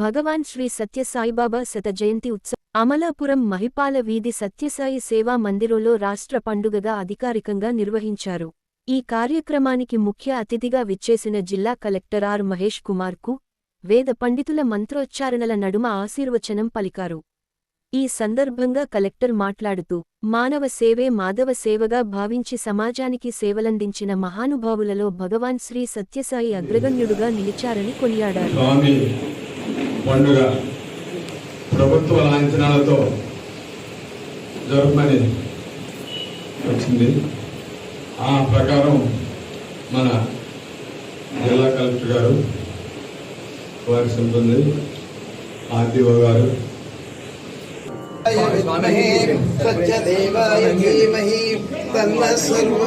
భగవాన్ శ్రీ సత్యసాయిబాబా శత జయంతి ఉత్సవం అమలాపురం మహిపాల వీధి సత్యసాయి సేవా మందిరంలో రాష్ట్ర పండుగగా అధికారికంగా నిర్వహించారు. ఈ కార్యక్రమానికి ముఖ్య అతిథిగా విచ్చేసిన జిల్లా కలెక్టర్ ఆర్ మహేష్ కుమార్కు వేద పండితుల మంత్రోచ్చారణల నడుమ ఆశీర్వచనం పలికారు. ఈ సందర్భంగా కలెక్టర్ మాట్లాడుతూ మానవ సేవే మాధవ సేవగా భావించి సమాజానికి సేవలందించిన మహానుభావులలో భగవాన్ శ్రీ సత్యసాయి అగ్రగణ్యుడుగా నిలిచారని కొనియాడారు. పండుగ ప్రభుత్వ లాంఛనాలతో జరపమని వచ్చింది. ఆ ప్రకారం మన జిల్లా కలెక్టర్ గారు వారి సిబ్బంది ఆర్టీఓ గారు. స్వచ్ఛదేవాయ ధీమహి తన్న సర్వ